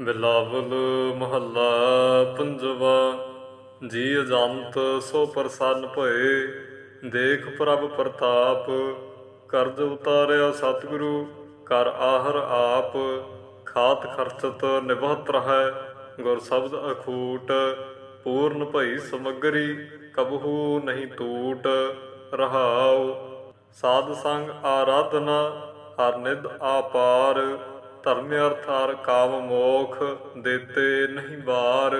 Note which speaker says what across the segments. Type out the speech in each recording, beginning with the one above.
Speaker 1: ਬਿਲਾਵਲ ਮਹੱਲਾ ਪੰਜਵਾ, ਜੀ ਅਜੰਤ ਸੋ ਪ੍ਰਸੰਨ ਭਏ, ਦੇਖ ਪ੍ਰਭ ਪ੍ਰਤਾਪ, ਕਰਜ ਉਤਾਰਿਆ ਸਤਿਗੁਰੂ, ਕਰ ਆਹਰ ਆਪ, ਖਾਤ ਖਰਚਤ ਨਿਭਤ ਰਹੈ, ਗੁਰ ਸ਼ਬਦ ਅਖੂਟ, ਪੂਰਨ ਭਈ ਸਮਗਰੀ, ਕਬਹੂ ਨਹੀਂ ਟੂਟ, ਰਹਾਉ, ਸਾਧ ਸੰਗ ਆਰਾਧਨਾ, ਹਰ ਨਿਧ ਆਪਾਰ ਧਰਮ ਅਰਥ ਹਰ ਕਾਮ ਮੋਖ, ਦੇਤੇ ਨਹੀਂ ਬਾਰ।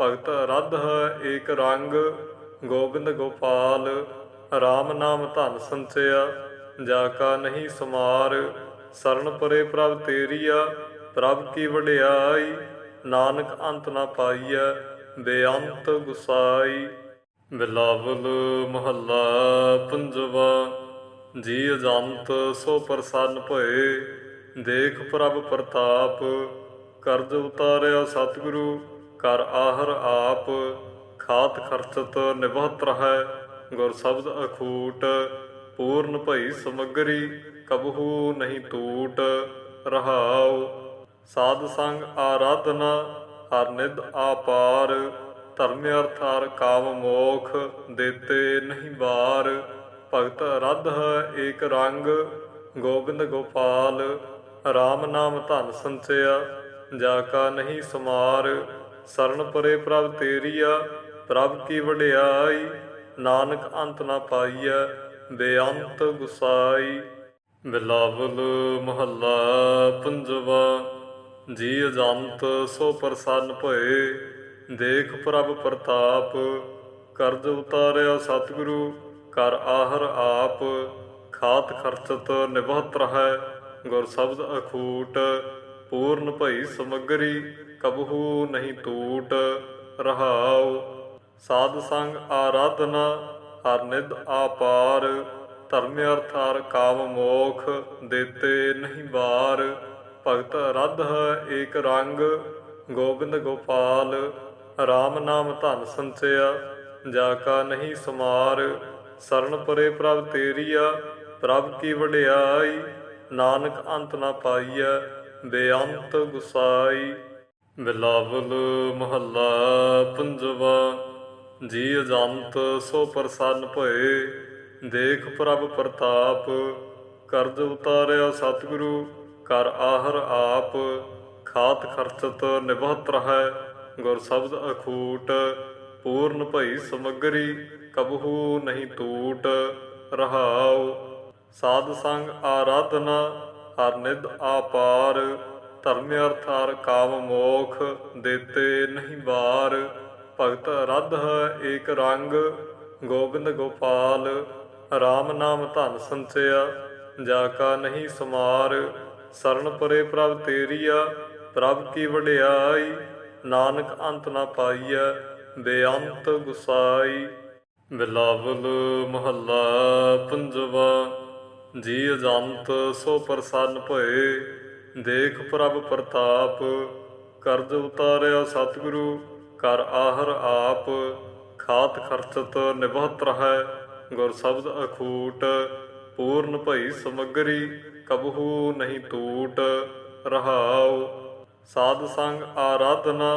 Speaker 1: ਭਗਤ ਰਧ ਹੈ ਏਕ ਰੰਗ, ਗੋਬਿੰਦ ਗੋਪਾਲ। RAM ਨਾਮ ਧਨ ਸੰਚਿਆ, ਜਾ ਕਾ ਨਹੀਂ ਸਮਾਰ। ਸਰਣ ਪਰੇ ਪ੍ਰਭ ਤੇਰੀਆ, ਪ੍ਰਭ ਕੀ ਵਡਿਆਈ। ਨਾਨਕ ਅੰਤ ਨਾ ਪਾਈਐ, ਬੇਅੰਤ ਗੁਸਾਈ। ਬਿਲਾਵਲ ਮਹੱਲਾ ਪੰਜਵਾ, ਜੀ ਅਜੰਤ ਸੋ ਪ੍ਰਸੰਨ ਭਏ। ਦੇਖ ਪ੍ਰਭ ਪ੍ਰਤਾਪ, ਕਰਜ ਉਤਾਰਿਆ ਸਤਿਗੁਰੂ, ਕਰ ਆਹਰ ਆਪ, ਖਾਤ ਖਰਚਤ ਨਿਭਤ ਰਹੈ, ਗੁਰ ਸ਼ਬਦ ਅਖੂਟ, ਪੂਰਨ ਭਈ ਸਮਗਰੀ, ਕਬਹੂ ਨਹੀਂ ਟੂਟ ਰਹਾਉ। ਸਾਧ ਸੰਗ ਆਰਾਧਨਾ, ਹਰ ਨਿਧ ਆਪਾਰ, ਧਰਮ ਅਰਥ ਹਰ ਕਾਮ ਮੋਖ, ਦੇਤੇ ਨਹੀਂ ਬਾਰ। ਭਗਤ ਰਧ ਹੈ ਏਕ ਰੰਗ, ਗੋਬਿੰਦ ਗੋਪਾਲ RAM ਨਾਮ ਧਨ ਸੰਚਿਆ, ਜਾ ਕਾ ਨਹੀਂ ਸਮਾਰ, ਸਰਨ ਪਰੇ ਪ੍ਰਭ ਤੇਰੀਆ, ਪ੍ਰਭ ਕੀ ਵਡਿਆਈ, ਨਾਨਕ ਅੰਤ ਨਾ ਪਾਈਐ, ਬੇਅੰਤ ਗੁਸਾਈ। ਬਿਲਾਵਲ ਮਹੱਲਾ ਪੰਜਵਾ, ਜੀ ਅਜੰਤ ਸੋ ਪ੍ਰਸੰਨ ਭਏ, ਦੇਖ ਪ੍ਰਭ ਪ੍ਰਤਾਪ, ਕਰਜ ਉਤਾਰਿਆ ਸਤਿਗੁਰੂ, ਕਰ ਆਹਰ ਆਪ, ਖਾਤ ਖਰਚਤ ਨਿਭਤ ਹੈ ਗੁਰ ਸ਼ਬਦ ਅਖੂਟ, ਪੂਰਨ ਭਈ ਸਮਗਰੀ, ਕਬਹੂ ਨਹੀਂ ਟੂਟ ਰਹਾਉ। ਸਾਧ ਸੰਗ ਆਰਾਧਨਾ, ਹਰ ਨਿਧ ਆਪਾਰ। ਧਰਮ ਅਰਥ ਹਰ ਕਾਮ ਮੋਖ, ਦੇਤੇ ਨਹੀਂ ਬਾਰ। ਭਗਤ ਰਧ ਹੈ ਏਕ ਰੰਗ, ਗੋਬਿੰਦ ਗੋਪਾਲ। RAM ਨਾਮ ਧਨ ਸੰਚਿਆ, ਜਾ ਕਾ ਨਹੀਂ ਸਮਾਰ। ਸਰਣ ਪਰੇ ਪ੍ਰਭ ਤੇਰੀਆ, ਪ੍ਰਭ ਕੀ ਵਡਿਆਈ। ਨਾਨਕ ਅੰਤ ਨਾ ਪਾਈਐ ਬੇਅੰਤ ਗੁਸਾਈ। ਬਿਲਾਵਲ ਮਹੱਲਾ ਪੰਜਵਾ, ਜੀ ਅਜੰਤ ਸੋ ਪ੍ਰਸੰਨ ਭਏ, ਦੇਖ ਪ੍ਰਭ ਪ੍ਰਤਾਪ, ਕਰਜ ਉਤਾਰਿਆ ਸਤਿਗੁਰੂ, ਕਰ ਆਹਰ ਆਪ, ਖਾਤ ਖਰਚਤ ਨਿਭਤ ਰਹੈ, ਗੁਰ ਸ਼ਬਦ ਅਖੂਟ, ਪੂਰਨ ਭਈ ਸਮਗਰੀ, ਕਬਹੂ ਨਹੀਂ ਟੂਟ, ਰਹਾਉ। ਸਾਧ ਸੰਗ ਆਰਾਧਨਾ, ਹਰ ਨਿਧ ਆਪਾਰ, ਧਰਮ ਅਰਥ ਹਰ ਕਾਮ ਮੋਖ, ਦੇਤੇ ਨਹੀਂ ਬਾਰ। ਭਗਤ ਰਧ ਏਕ ਰੰਗ, ਗੋਬਿੰਦ ਗੋਪਾਲ RAM ਨਾਮ ਧਨ ਸੰਚਿਆ, ਜਾ ਕਾ ਨਹੀਂ ਸਮਾਰ। ਸਰਨ ਪਰੇ ਪ੍ਰਭ ਤੇਰੀਆ, ਪ੍ਰਭ ਕੀ ਵਡਿਆਈ, ਨਾਨਕ ਅੰਤ ਨਾ ਪਾਈਐ, ਬੇਅੰਤ ਗੁਸਾਈ। ਬਿਲਾਵਲ ਮਹੱਲਾ ਪੰਜਵਾ। ਜੀ ਅਜੰਤ ਸੋ ਪ੍ਰਸੰਨ ਭਏ, ਦੇਖ ਪ੍ਰਭ ਪ੍ਰਤਾਪ, ਕਰਜ ਉਤਾਰਿਆ ਸਤਿਗੁਰੂ, ਕਰ ਆਹਰ ਆਪ, ਖਾਤ ਖਰਚਤ ਨਿਭਤ ਰਹੈ, ਗੁਰ ਸ਼ਬਦ ਅਖੂਟ, ਪੂਰਨ ਭਈ ਸਮਗਰੀ, ਕਬਹੂ ਨਹੀਂ ਟੂਟ ਰਹਾਉ। ਸਾਧ ਸੰਗ ਆਰਾਧਨਾ,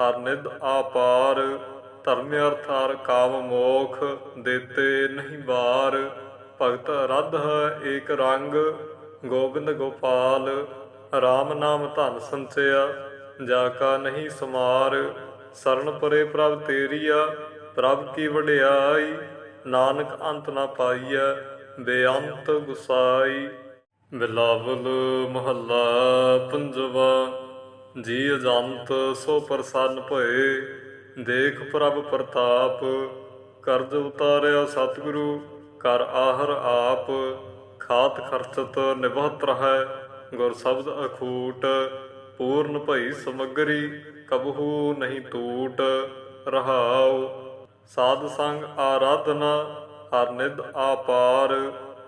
Speaker 1: ਹਰ ਨਿਧ ਆਪਾਰ ਧਰਮ ਅਰਥ ਹਰ ਕਾਮ ਮੋਖ, ਦੇਤੇ ਨਹੀਂ ਬਾਰ। ਭਗਤ ਰਧ ਹੈ, ਏਕ ਰੰਗ ਗੋਬਿੰਦ ਗੋਪਾਲ RAM ਨਾਮ ਧਨ ਸੰਚਿਆ, ਜਾ ਕਾ ਨਹੀਂ ਸਮਾਰ, ਸਰਨ ਪਰੇ ਪ੍ਰਭ ਤੇਰੀਆ, ਪ੍ਰਭ ਕੀ ਵਡਿਆਈ, ਨਾਨਕ ਅੰਤ ਨਾ ਪਾਈਐ, ਬੇਅੰਤ ਗੁਸਾਈ। ਬਿਲਾਵਲ ਮਹੱਲਾ ਪੰਜਵਾ, ਜੀ ਅਜੰਤ ਸੋ ਪ੍ਰਸੰਨ ਭਏ, ਦੇਖ ਪ੍ਰਭ ਪ੍ਰਤਾਪ, ਕਰਜ ਉਤਾਰਿਆ ਸਤਿਗੁਰੂ ਕਰ ਆਹਰ ਆਪ ਖਾਤ ਖਰਚਤ ਨਿਭਤ ਰਹੈ, ਗੁਰ ਸ਼ਬਦ ਅਖੂਟ ਪੂਰਨ ਭਈ ਸਮਗਰੀ ਕਬਹੂ ਨਹੀਂ ਟੂਟ ਰਹਾਉ। ਸਾਧ ਸੰਗ ਆਰਾਧਨਾ, ਹਰ ਨਿਧ ਆਪਾਰ,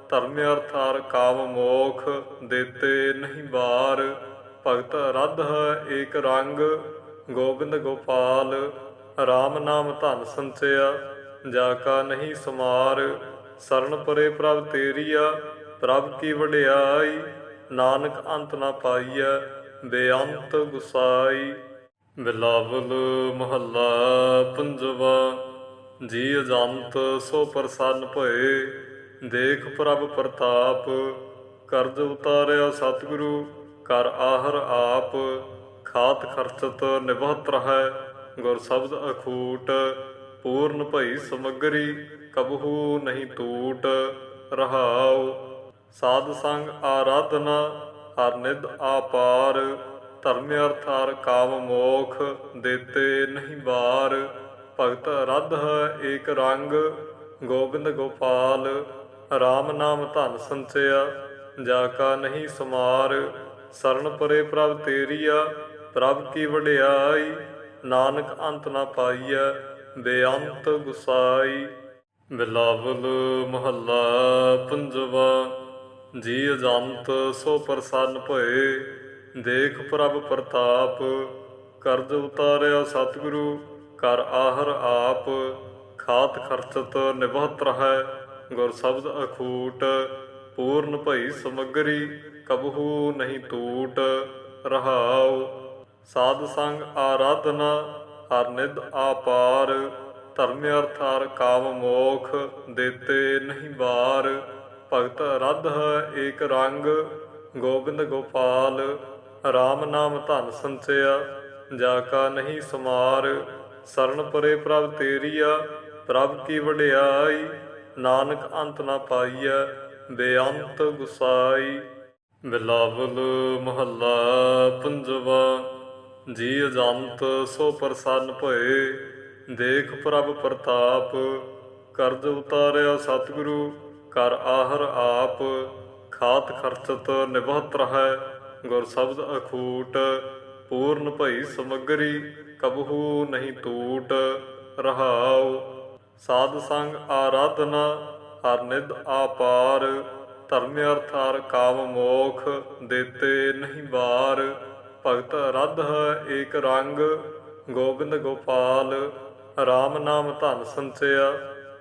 Speaker 1: ਧਰਮ ਅਰਥ ਹਰ ਕਾਮ ਮੋਖ ਦੇਤੇ ਨਹੀਂ ਬਾਰ। ਭਗਤ ਰਧ ਹੈ ਏਕ ਰੰਗ, ਗੋਬਿੰਦ ਗੋਪਾਲ RAM ਨਾਮ ਧਨ ਸੰਚਿਆ, ਜਾ ਕਾ ਨਹੀਂ ਸਮਾਰ। ਸਰਨ ਪਰੇ ਪ੍ਰਭ ਤੇਰੀਆ, ਪ੍ਰਭ ਕੀ ਵਡਿਆਈ, ਨਾਨਕ ਅੰਤ ਨਾ ਪਾਈਐ, ਬੇਅੰਤ ਗੁਸਾਈ। ਬਿਲਾਵਲ ਮਹੱਲਾ ਪੰਜਵਾ, ਜੀ ਅਜੰਤ ਸੋ ਪ੍ਰਸੰਨ ਭਏ, ਦੇਖ ਪ੍ਰਭ ਪ੍ਰਤਾਪ, ਕਰਜ ਉਤਾਰਿਆ ਸਤਿਗੁਰੂ, ਕਰ ਆਹਰ ਆਪ, ਖਾਤ ਖਰਚਤ ਨਿਭਤ ਰਹੈ, ਗੁਰ ਸ਼ਬਦ ਅਖੂਟ ਪੂਰਨ ਭਈ ਸਮਗਰੀ, ਕਬਹੂ ਨਹੀਂ ਟੂਟ ਰਹਾਉ। ਸਾਧ ਸੰਗ ਆਰਾਧਨਾ, ਹਰ ਨਿਧ ਆਪਾਰ। ਧਰਮ ਅਰਥ ਹਰ ਕਾਮ ਮੋਖ, ਦੇਤੇ ਨਹੀਂ ਬਾਰ। ਭਗਤ ਰਧ ਹੈ ਏਕ ਰੰਗ, ਗੋਬਿੰਦ ਗੋਪਾਲ। RAM ਨਾਮ ਧਨ ਸੰਚਿਆ, ਜਾ ਕਾ ਨਹੀਂ ਸਮਾਰ। ਸਰਨ ਪਰੇ ਪ੍ਰਭ ਤੇਰੀਆ, ਪ੍ਰਭ ਕੀ ਵਡਿਆਈ। ਨਾਨਕ ਅੰਤ ਨਾ ਪਾਈਐ। ਬੇਅੰਤ ਗੁਸਾਈ। ਬਿਲਾਵਲ ਮਹੱਲਾ ਪੰਜਵਾ, ਜੀ ਅਜੰਤ ਸੋ ਪ੍ਰਸੰਨ ਭਏ। ਦੇਖ ਪ੍ਰਭ ਪ੍ਰਤਾਪ, ਕਰਜ ਉਤਾਰਿਆ ਸਤਿਗੁਰੂ, ਕਰ ਆਹਰ ਆਪ। ਖਾਤ ਖਰਚਤ ਨਿਭਤ ਰਹੈ, ਗੁਰ ਸ਼ਬਦ ਅਖੂਟ। ਪੂਰਨ ਭਈ ਸਮਗਰੀ, ਕਬਹੂ ਨਹੀਂ ਟੂਟ ਰਹਾਉ, ਸਾਧ ਸੰਗ ਆਰਾਧਨਾ ਹਰ ਨਿਧ ਆਪਾਰ, ਧਰਮ ਅਰਥ ਹਰ ਕਾਮ ਮੋਖ, ਦੇਤੇ ਨਹੀਂ ਬਾਰ। ਭਗਤ ਰਧ ਹੈ ਏਕ ਰੰਗ, ਗੋਬਿੰਦ ਗੋਪਾਲ RAM ਨਾਮ ਧਨ ਸੰਚਿਆ, ਜਾ ਕਾ ਨਹੀਂ ਸਮਾਰ। ਸਰਨ ਪਰੇ ਪ੍ਰਭ ਤੇਰੀਆ, ਪ੍ਰਭ ਕੀ ਵਡਿਆਈ, ਨਾਨਕ ਅੰਤ ਨਾ ਪਾਈਐ, ਬੇਅੰਤ ਗੁਸਾਈ। ਬਿਲਾਵਲ ਮਹੱਲਾ ਪੰਜਵਾ। ਜੀ ਅਜੰਤ ਸੋ ਪ੍ਰਸੰਨ ਭਏ, ਦੇਖ ਪ੍ਰਭ ਪ੍ਰਤਾਪ, ਕਰਜ ਉਤਾਰਿਆ ਸਤਿਗੁਰੂ, ਕਰ ਆਹਰ ਆਪ, ਖਾਤ ਖਰਚਤ ਨਿਭਤ ਰਹੈ, ਗੁਰ ਸ਼ਬਦ ਅਖੂਟ, ਪੂਰਨ ਭਈ ਸਮਗਰੀ, ਕਬਹੂ ਨਹੀਂ ਟੂਟ ਰਹਾਉ। ਸਾਧ ਸੰਗ ਆਰਾਧਨਾ, ਹਰ ਨਿਧ ਆਪਾਰ, ਧਰਮ ਅਰਥ ਹਰ ਕਾਮ ਮੋਖ, ਦੇਤੇ ਨਹੀਂ ਵਾਰ। ਭਗਤ ਰਧ ਹੈ ਏਕ ਰੰਗ, ਗੋਬਿੰਦ ਗੋਪਾਲ RAM ਨਾਮ ਧਨ ਸੰਚਿਆ,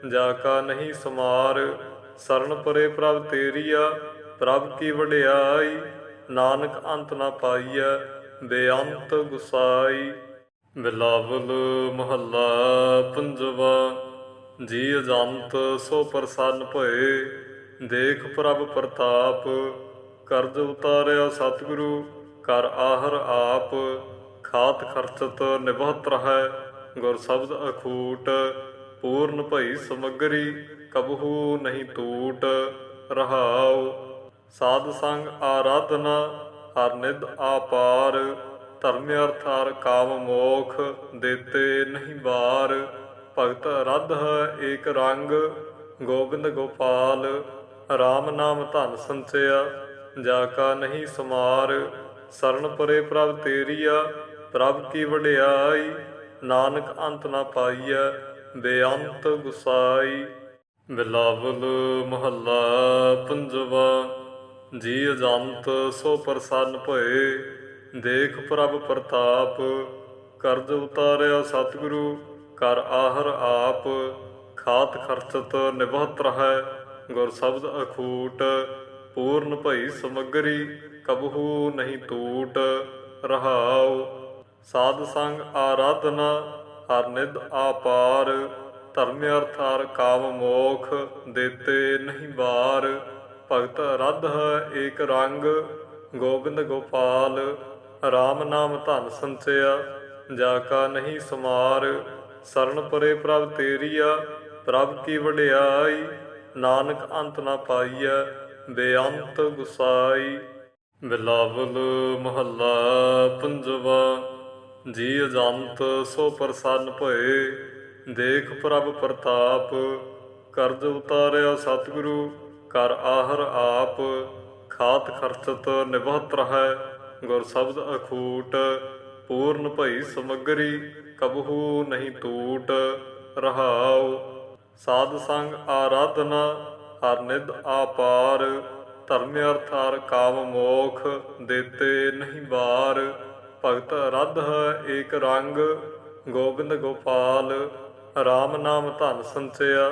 Speaker 1: ਜਾ ਕਾ ਨਹੀਂ ਸਮਾਰ, ਸਰਨ ਪਰੇ ਪ੍ਰਭ ਤੇਰੀਆ, ਪ੍ਰਭ ਕੀ ਵਡਿਆਈ, ਨਾਨਕ ਅੰਤ ਨਾ ਪਾਈਐ, ਬੇਅੰਤ ਗੁਸਾਈ। ਬਿਲਾਵਲ ਮਹੱਲਾ ਪੰਜਵਾ, ਜੀ ਅਜੰਤ ਸੋ ਪ੍ਰਸੰਨ ਭਏ, ਦੇਖ ਪ੍ਰਭ ਪ੍ਰਤਾਪ, ਕਰਜ ਉਤਾਰਿਆ ਸਤਿਗੁਰੂ ਕਰ ਆਹਰ ਆਪ ਖਾਤ ਖਰਚਤ ਨਿਭਤ ਰਹੈ, ਗੁਰ ਸ਼ਬਦ ਅਖੂਟ, ਪੂਰਨ ਭਈ ਸਮਗਰੀ ਕਬਹੂ ਨਹੀਂ ਟੂਟ, ਰਹਾਉ। ਸਾਧ ਸੰਗ ਆਰਾਧਨਾ, ਹਰ ਨਿਧ ਆਪਾਰ, ਧਰਮ ਅਰਥ ਹਰ ਕਾਮ ਮੋਖ, ਦੇਤੇ ਨਹੀਂ ਵਾਰ ਭਗਤ ਰਧ ਹੈ ਏਕ ਰੰਗ, ਗੋਬਿੰਦ ਗੋਪਾਲ RAM ਨਾਮ ਧਨ ਸੰਚਿਆ, ਜਾ ਕਾ ਨਹੀਂ ਸਮਾਰ। ਸਰਨ ਪਰੇ ਪ੍ਰਭ ਤੇਰੀਆ, ਪ੍ਰਭ ਕੀ ਵਡਿਆਈ, ਨਾਨਕ ਅੰਤ ਨਾ ਪਾਈਐ, ਬੇਅੰਤ ਗੁਸਾਈ। ਬਿਲਾਵਲ ਮਹੱਲਾ ਪੰਜਵਾ, ਜੀ ਅਜੰਤ ਸੋ ਪ੍ਰਸੰਨ ਭਏ, ਦੇਖ ਪ੍ਰਭ ਪ੍ਰਤਾਪ, ਕਰਜ ਉਤਾਰਿਆ ਸਤਿਗੁਰੂ, ਕਰ ਆਹਰ ਆਪ, ਖਾਤ ਖਰਚਤ ਨਿਭਤ ਰਹੈ, ਗੁਰ ਸ਼ਬਦ ਅਖੂਟ, ਪੂਰਨ ਭਈ ਸਮਗਰੀ। ਕਬਹੂ ਨਹੀਂ ਟੂਟ ਰਹਾਉ। ਸਾਧ ਸੰਗ ਆਰਾਧਨਾ, ਹਰ ਨਿਧ ਆਪਾਰ। ਧਰਮ ਅਰਥ ਹਰ ਕਾਮ ਮੋਖ, ਦੇਤੇ ਨਹੀਂ ਬਾਰ। ਭਗਤ ਰਧ ਹੈ ਏਕ ਰੰਗ, ਗੋਬਿੰਦ ਗੋਪਾਲ। RAM ਨਾਮ ਧਨ ਸੰਚਿਆ, ਜਾ ਕਾ ਨਹੀਂ ਸਮਾਰ। ਸਰਨ ਪਰੇ ਪ੍ਰਭ ਤੇਰੀਆ, ਪ੍ਰਭ ਕੀ ਵਡਿਆਈ। ਨਾਨਕ ਅੰਤ ਨਾ ਪਾਈਐ, ਬੇਅੰਤ ਗੁਸਾਈ। ਬਿਲਾਵਲ ਮਹੱਲਾ ਪੰਜਵਾ, ਜੀ ਅਜੰਤ ਸੋ ਪ੍ਰਸੰਨ ਭਏ, ਦੇਖ ਪ੍ਰਭ ਪ੍ਰਤਾਪ, ਕਰਜ ਉਤਾਰਿਆ ਸਤਿਗੁਰੂ, ਕਰ ਆਹਰ ਆਪ, ਖਾਤ ਖਰਚਤ ਨਿਭਤ ਰਹੈ, ਗੁਰ ਸ਼ਬਦ ਅਖੂਟ, ਪੂਰਨ ਭਈ ਸਮਗਰੀ, ਕਬਹੂ ਨਹੀਂ ਟੂਟ, ਰਹਾਉ। ਸਾਧ ਸੰਗ ਆਰਾਧਨਾ, ਹਰ ਨਿਧ ਆਪਾਰ ਧਰਮ ਅਰਥ ਕਾਮ ਮੋਖ ਦੇਤੇ ਨਹੀਂ ਬਾਰ। ਭਗਤ ਰਧ ਹੈ ਏਕ ਰੰਗ, ਗੋਬਿੰਦ ਗੋਪਾਲ RAM ਨਾਮ ਧਨ ਸੰਚਿਆ,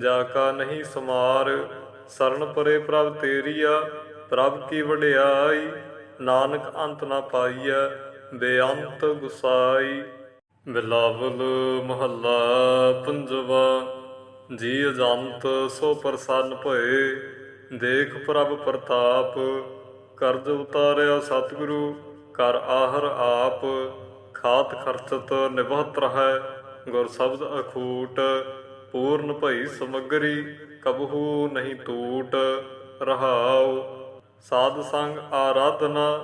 Speaker 1: ਜਾ ਕਾ ਨਹੀਂ ਸਮਾਰ। ਸਰਨ ਪਰੇ ਪ੍ਰਭ ਤੇਰੀਆ, ਪ੍ਰਭ ਕੀ ਵਡਿਆਈ, ਨਾਨਕ ਅੰਤ ਨਾ ਪਾਈਐ, ਬੇਅੰਤ ਗੁਸਾਈ। ਬਿਲਾਵਲ ਮਹੱਲਾ ਪੰਜਵਾ, ਜੀ ਅਜੰਤ ਸੋ ਪ੍ਰਸੰਨ ਭਏ। ਦੇਖ ਪ੍ਰਭ ਪ੍ਰਤਾਪ, ਕਰਜ ਉਤਾਰਿਆ ਸਤਿਗੁਰੂ, ਕਰ ਆਹਰ ਆਪ, ਖਾਤ ਖਰਚਤ ਨਿਭਤ ਰਹੈ, ਗੁਰ ਸ਼ਬਦ ਅਖੂਟ, ਪੂਰਨ ਭਈ ਸਮਗਰੀ, ਕਬਹੂ ਨਹੀਂ ਟੂਟ, ਰਹਾਉ। ਸਾਧ ਸੰਗ ਆਰਾਧਨਾ,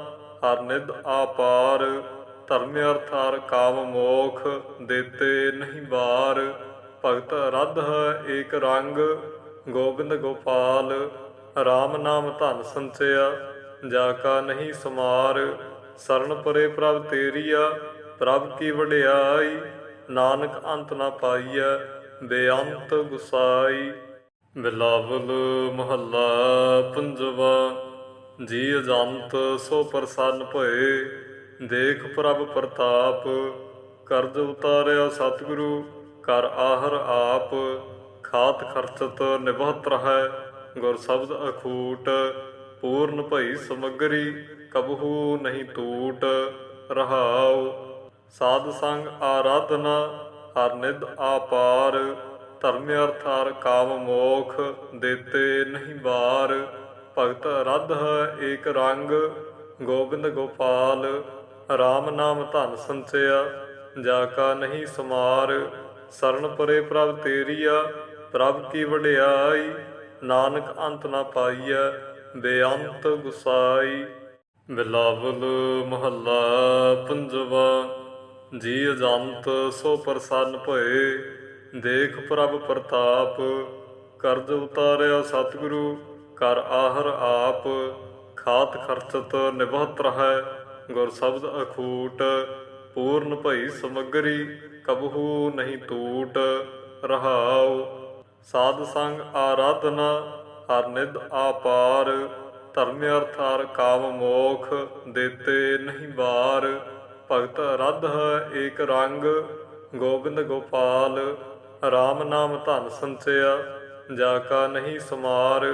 Speaker 1: ਹਰ ਨਿਧ ਆਪਾਰ, ਧਰਮ ਅਰਥ ਹਰ ਕਾਮ ਮੋਖ, ਦੇਤੇ ਨਹੀਂ ਬਾਰ। ਭਗਤ ਰਧ ਹੈ ਏਕ ਰੰਗ, ਗੋਬਿੰਦ ਗੋਪਾਲ RAM ਨਾਮ ਧਨ ਸੰਚਿਆ, ਜਾ ਕਾ ਨਹੀਂ ਸਮਾਰ, ਸਰਨ ਪਰੇ ਪ੍ਰਭ ਤੇਰੀਆ, ਪ੍ਰਭ ਕੀ ਵਡਿਆਈ, ਨਾਨਕ ਅੰਤ ਨਾ ਪਾਈਐ, ਬੇਅੰਤ ਗੁਸਾਈ। ਬਿਲਾਵਲ ਮਹੱਲਾ ਪੰਜਵਾ, ਜੀ ਅਜੰਤ ਸੋ ਪ੍ਰਸੰਨ ਭਏ, ਦੇਖ ਪ੍ਰਭ ਪ੍ਰਤਾਪ, ਕਰਜ ਉਤਾਰਿਆ ਸਤਿਗੁਰੂ, ਕਰ ਆਹਰ ਆਪ, ਖਾਤ ਖਰਚਤ ਨਿਭਤ ਰਹੈ। ਗੁਰ ਸ਼ਬਦ ਅਖੂਟ, ਪੂਰਨ ਭਈ ਸਮਗਰੀ, ਕਬਹੂ ਨਹੀਂ ਟੂਟ ਰਹਾਉ। ਸਾਧ ਸੰਗ ਆਰਾਧਨਾ, ਹਰ ਨਿਧ ਆਪਾਰ। ਧਰਮ ਅਰਥ ਹਰ ਕਾਮ ਮੋਖ, ਦੇਤੇ ਨਹੀਂ ਬਾਰ। ਭਗਤ ਰਧ ਹੈ ਏਕ ਰੰਗ, ਗੋਬਿੰਦ ਗੋਪਾਲ। RAM ਨਾਮ ਧਨ ਸੰਚਿਆ, ਜਾ ਕਾ ਨਹੀਂ ਸਮਾਰ। ਸਰਣ ਪਰੇ ਪ੍ਰਭ ਤੇਰੀਆ, ਪ੍ਰਭ ਕੀ ਵਡਿਆਈ। ਨਾਨਕ ਅੰਤ ਨਾ ਪਾਈਐ ਬੇਅੰਤ ਗੁਸਾਈ। ਬਿਲਾਵਲ ਮਹੱਲਾ ਪੰਜਵਾ, ਜੀ ਅਜੰਤ ਸੋ ਪ੍ਰਸੰਨ ਭਏ, ਦੇਖ ਪ੍ਰਭ ਪ੍ਰਤਾਪ, ਕਰਜ ਉਤਾਰਿਆ ਸਤਿਗੁਰੂ, ਕਰ ਆਹਰ ਆਪ, ਖਾਤ ਖਰਚਤ ਨਿਭਤ ਰਹੈ, ਗੁਰ ਸ਼ਬਦ ਅਖੂਟ, ਪੂਰਨ ਭਈ ਸਮਗਰੀ, ਕਬਹੂ ਨਹੀਂ ਟੂਟ ਰਹਾਉ। ਸਾਧ ਸੰਗ ਆਰਾਧਨਾ, ਹਰ ਨਿਧ ਆਪਾਰ, ਧਰਮ ਅਰਥ ਹਰ ਕਾਮ ਮੋਖ, ਦੇਤੇ ਨਹੀਂ ਵਾਰ ਭਗਤ ਰਧ ਹੈ ਏਕ ਰੰਗ, ਗੋਬਿੰਦ ਗੋਪਾਲ RAM ਨਾਮ ਧਨ ਸੰਚਿਆ, ਜਾ ਕਾ ਨਹੀਂ ਸਮਾਰ।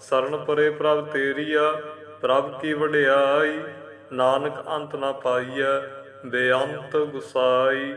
Speaker 1: ਸਰਣ ਪਰੇ ਪ੍ਰਭ ਤੇਰੀਆ, ਪ੍ਰਭ ਕੀ ਵਡਿਆਈ, ਨਾਨਕ ਅੰਤ ਨਾ ਪਾਈਐ, ਬੇਅੰਤ ਗੁਸਾਈ।